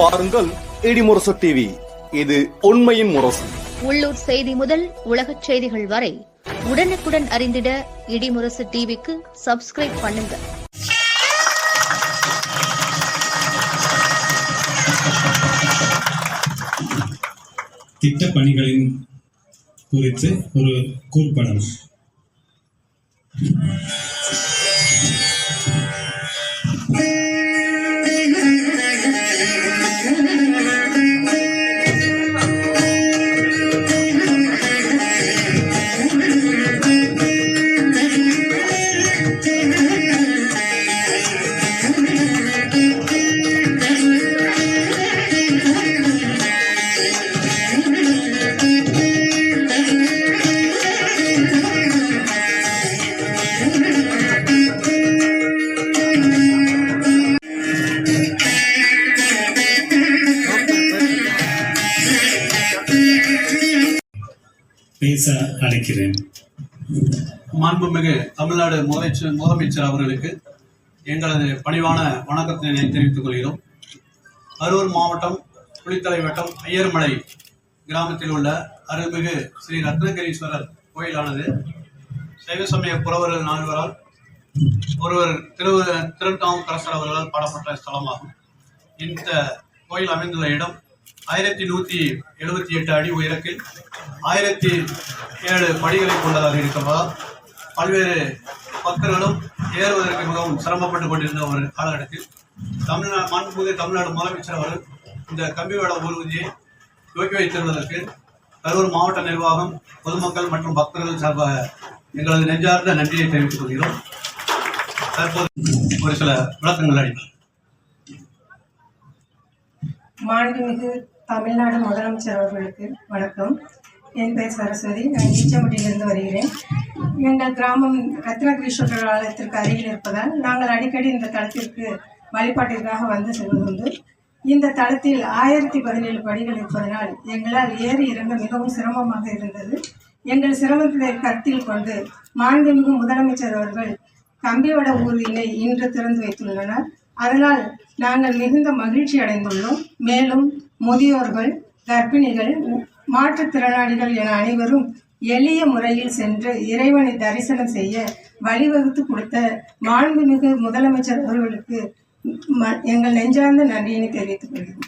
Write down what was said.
பாருங்கள் இடிமுரசு டிவி இது உண்மையின் முரசு. உள்ளூர் செய்தி முதல் உலகச் செய்திகள் வரை உடனுக்குடன் அறிந்திட இடிமுரசு டிவிக்கு சப்ஸ்கிரைப் பண்ணுங்க திட்டப் பணிகளின் குறித்து ஒரு கூறுபடம். பேச அழைக்கிறேன். மாண்புமிகு தமிழ்நாடு முதலமைச்சர் முதலமைச்சர் அவர்களுக்கு எங்களது பணிவான வணக்கத்தினை தெரிவித்துக் கொள்கிறோம். அரூர் மாவட்டம் புளித்தலை வட்டம் ஐயர்மலை கிராமத்தில் உள்ள அருள்மிகு ஸ்ரீ ரத்னகிரீஸ்வரர் கோயிலானது சைவ சமய புறவர்கள் நால்வரால் ஒருவர் திரு திருநாவுக்கரசர் அவர்களால் பாடப்பட்ட ஸ்தலமாகும். இந்த கோயில் அமைந்துள்ள இடம் ஆயிரத்தி நூற்றி எழுபத்தி எட்டு அடி உயரத்தில் ஆயிரத்தி ஏழு படிகளை கொண்டதாக இருக்கிறதால் பல்வேறு பக்தர்களும் ஏறுவதற்கு மிகவும் சிரமப்பட்டு கொண்டிருந்த ஒரு காலகட்டத்தில் தமிழ்நாடு மாண்புமிகு தமிழ்நாடு முதலமைச்சர் அவர்கள் இந்த கம்பிவட ஊர்வதியை துவக்கி வைத்திருந்ததற்கு கரூர் மாவட்ட நிர்வாகம் பொதுமக்கள் மற்றும் பக்தர்கள் சார்பாக எங்களது நெஞ்சார்ந்த நன்றியை தெரிவித்துக் கொள்கிறோம். தற்போது ஒரு சில விளக்கங்கள் அளிக்கிறேன் மாண்புமிகு தமிழ்நாடு முதலமைச்சர் அவர்களுக்கு வணக்கம். என் பெயர் சரஸ்வதி. நான் ஈச்சம்பட்டியிலிருந்து வருகிறேன். எங்கள் கிராமம் ரத்னகிரீஸ்வரர் ஆலயத்திற்கு அருகில் இருப்பதால் நாங்கள் அடிக்கடி இந்த தளத்திற்கு வழிபாட்டிற்காக வந்து செல்வதுண்டு இந்த தளத்தில் ஆயிரத்தி பதினேழு படிகள் இருப்பதனால் எங்களால் ஏறி இறங்க மிகவும் சிரமமாக இருந்தது. எங்கள் சிரமத்தை கருத்தில் கொண்டு மாண்புமிகு முதலமைச்சர் அவர்கள் கம்பிவட ஊர்தியினை இன்று திறந்து வைத்துள்ளனர். அதனால் நாங்கள் மிகுந்த மகிழ்ச்சி அடைந்துள்ளோம். மேலும் முதியோர்கள் கர்ப்பிணிகள் மாற்றுத்திறனாளிகள் என அனைவரும் எளிய முறையில் சென்று இறைவனை தரிசனம் செய்ய வழிவகுத்து கொடுத்த மாண்புமிகு முதலமைச்சர் அவர்களுக்கு ம- எங்கள் நெஞ்சார்ந்த நன்றியினை தெரிவித்துக் கொள்கிறோம்.